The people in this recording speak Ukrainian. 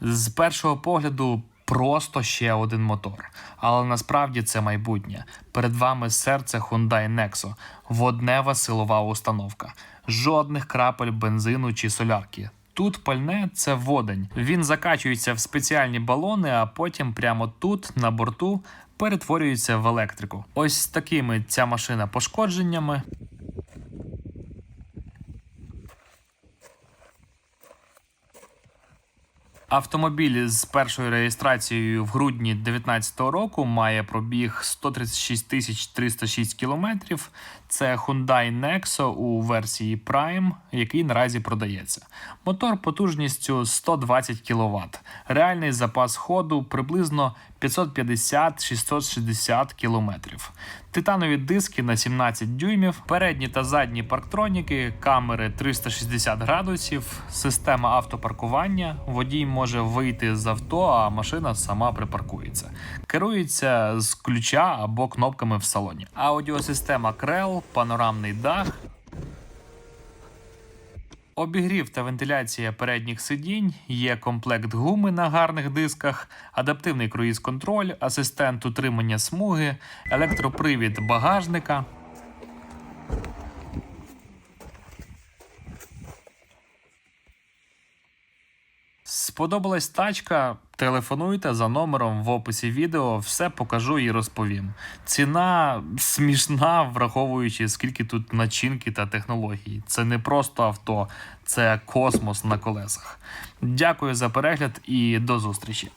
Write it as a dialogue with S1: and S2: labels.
S1: З першого погляду. Просто ще один мотор, але насправді це майбутнє. Перед вами серце Hyundai Nexo, воднева силова установка, жодних крапель бензину чи солярки. Тут пальне це водень. Він закачується в спеціальні балони, а потім прямо тут, на борту, перетворюється в електрику. Ось такими ця машина пошкодженнями. Автомобіль з першою реєстрацією в грудні 2019 року має пробіг 136 тисяч 306 кілометрів. Це Hyundai Nexo у версії Prime, який наразі продається. Мотор потужністю 120 кВт. Реальний запас ходу приблизно 550-660 кілометрів. Титанові диски на 17 дюймів, передні та задні парктроніки, камери 360 градусів, система автопаркування. Водій може вийти з авто, а машина сама припаркується. Керується з ключа або кнопками в салоні. Аудіосистема Крел, панорамний дах. Обігрів та вентиляція передніх сидінь, є комплект гуми на гарних дисках, адаптивний круїз-контроль, асистент утримання смуги, електропривід багажника. Сподобалась тачка? Телефонуйте за номером в описі відео, все покажу і розповім. Ціна смішна, враховуючи скільки тут начинки та технологій. Це не просто авто, це космос на колесах. Дякую за перегляд і до зустрічі.